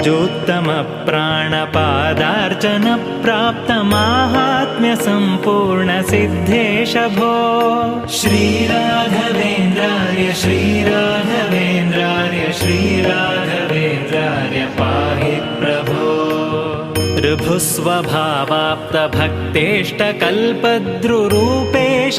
ऋजोत्तमप्राणपादार्चनप्राप्तमाहात्म्यसम्पूर्णसिद्धेश भो श्रीराघवेन्द्राय श्रीराघवेन्द्राय श्रीराघवेन्द्राय पाहि प्रभो। ऋभुस्वभावाप्तभक्तेष्टकल्पद्रुरूपेश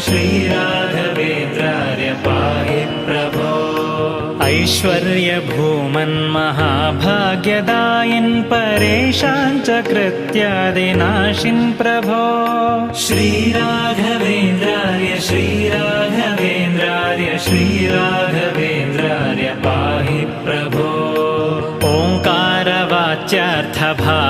श्रीराघवेन्द्राय श्रीराघवेन्द्राय पाहि प्रभो। ऐश्वर्यभूमन्महाभाग्यदायिन् परेशान् च कृत्यादिनाशिन् प्रभो। श्रीराघवेन्द्राय श्रीराघवेन्द्राय श्रीराघवेन्द्राय पाहि प्रभो। ओङ्कारवाच्यार्थभावेन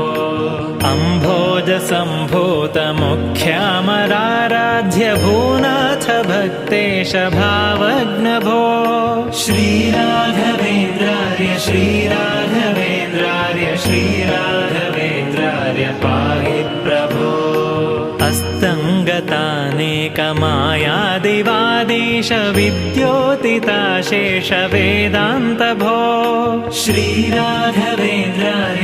अम्भोजसम्भूतमुख्यामराराध्य भूनाथ भक्तेश भावग्नभो। श्रीराघवेन्द्राय श्रीराघवेन्द्राय श्रीराघवेन्द्राय पाहि प्रभो। अस्तङ्गतानेकमायादिवादीश विद्योतिताशेष वेदान्तभो श्रीराघवेन्द्राय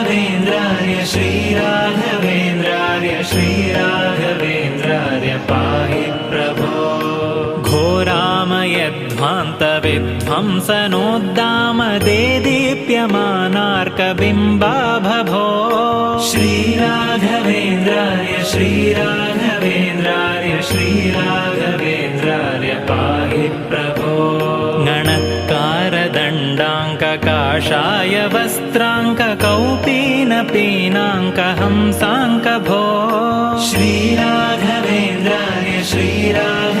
श्रीराघवेन्द्रार्य श्रीराघवेन्द्रार्य श्रीराघवेन्द्रार्य पाहि प्रभो। घोरामयध्वान्तविध्वंसनोद्दामदेदीप्यमानार्कबिम्बाभभो श्रीराघवेन्द्रार्य श्रीराघवेन्द्रार्य श्रीराघवेन्द्रार्य पाहि प्रभो गणत्कारदण्डाङ्ककाषाय वस्त्राङ्ककौपीनपीनाङ्कहंसाङ्कभो। श्रीराघवेन्द्रार्य श्रीराघवेन्द्रार्य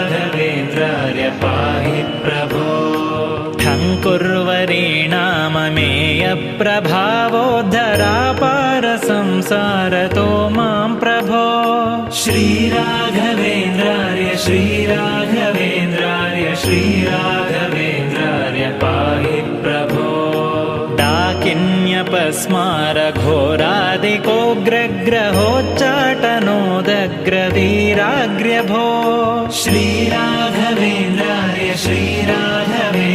ठङ्कुर्वरीणाममेयप्रभावोद्धरापारसंसारतो मां प्रभो। श्रीराघवेन्द्रार्य श्रीराघवेन्द्रार्य श्रीराघवेन्द्रार्य पाहि प्रभो। डाकिन्यपस्मारघोरादिकोग्रग्रहोच्चाटनोदग्रवीराग्र्यभो। श्रीराघवेन्द्रार्य श्रीराघवेन्द्रार्य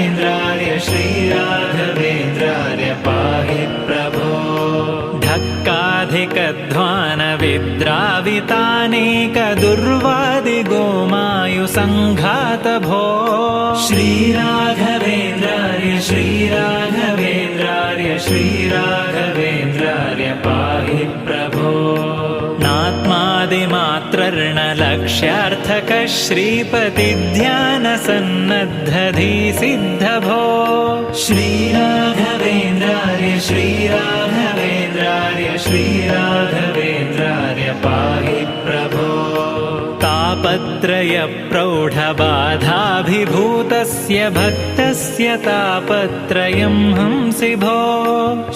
श्रीराघवेन्द्रार्य पाहि प्रभो। धक्काधिकध्वानविद्रावितानेकदुर्वादिगोमायुसङ्घातभो। श्रीराघवेन्द्रार्य श्रीराघवेन्द्रार्य श्रीराघवेन्द्रार्य पाहि प्रभो नात्मादिमात्रर्णलक्ष्यार्थकः श्रीपतिध्यानसन्नद्धधीसिद्धभो श्रीराघवेन्द्रार्य श्रीराघवेन्द्रार्य श्रीराघवेन्द्रार्य पाहि प्रभो तापत्रयप्रौढबाधाभिभूतस्य भक्तस्य तापत्रयं हंसि भो।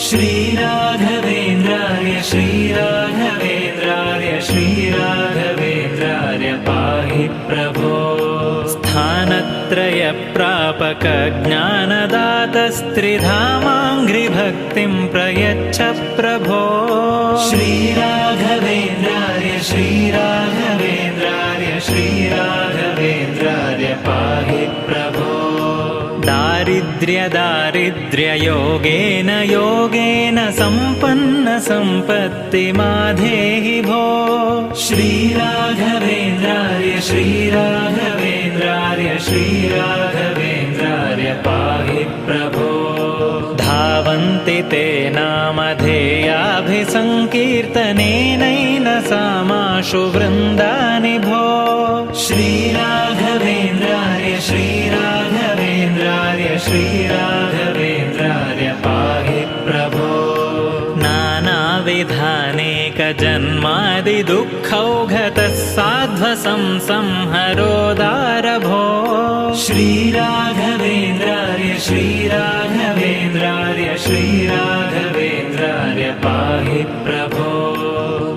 श्रीराघवेन्द्रार्य श्रीराघवेन्द्रार्य श्रीराघवेन्द्रार्य पाहि प्रभो। स्थानत्रयप्रापकज्ञानदातस्त्रिधामाङ्घ्रिभक्तिं प्रयच्छ प्रभो। श्रीराघवेन्द्रार्य श्रीराघवेन्द्रार्य श्रीराघवेन्द्रार्य दारिद्र्यदारिद्र्ययोगेन योगेन सम्पन्नसम्पत्तिमाधेहि भो। श्रीराघवेन्द्रार्य श्रीराघवेन्द्रार्य श्रीराघवेन्द्रार्य पाहि प्रभो। धावन्ति ते नामधेयाभिसङ्कीर्तनेनैन सामाशु वृन्दानि भो। श्रीराघवेन्द्रार्य श्रीराघवेन्द्रार्य पाहि प्रभो। नानाविधानेकजन्मादिदुःखौघतः साध्वसं संहरोदारभो श्रीराघवेन्द्रार्य श्रीराघवेन्द्रार्य श्रीराघवेन्द्रार्य पाहि प्रभो।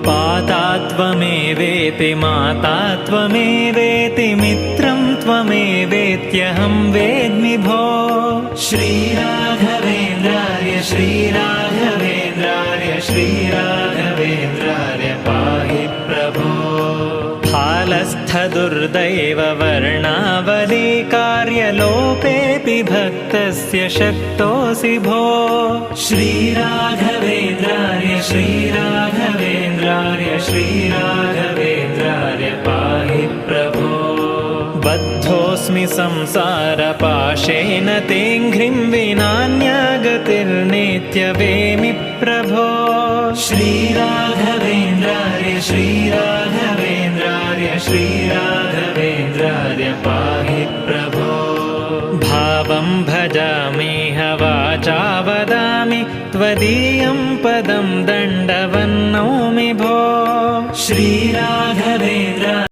पाता त्वमेवेति माता त्वमेवेति मित्रं त्वमेवेत्यहं वेद्मि भो श्रीराघवेन्द्रार्य श्रीराघवेन्द्रार्य श्रीराघवेन्द्रार्य पाहि प्रभो। फालस्थदुर्दैव वर्णावली कार्यलोपेऽपि भक्तस्य शक्तोऽसि भो। श्रीराघवेन्द्रार्य श्रीराघवेन्द्रार्य श्रीराघवेन्द्रार्य संसारपाशेन तेङ्घ्रिं विनान्यागतिर्नेत्यवेमि प्रभो। श्रीराघवेन्द्रार्य श्रीराघवेन्द्रार्य श्रीराघवेन्द्रार्य पाहि प्रभो। भावं भजामिह वाचा वदामि त्वदीयं पदं दण्डवन्नौमि भो। श्रीराघवेन्द्र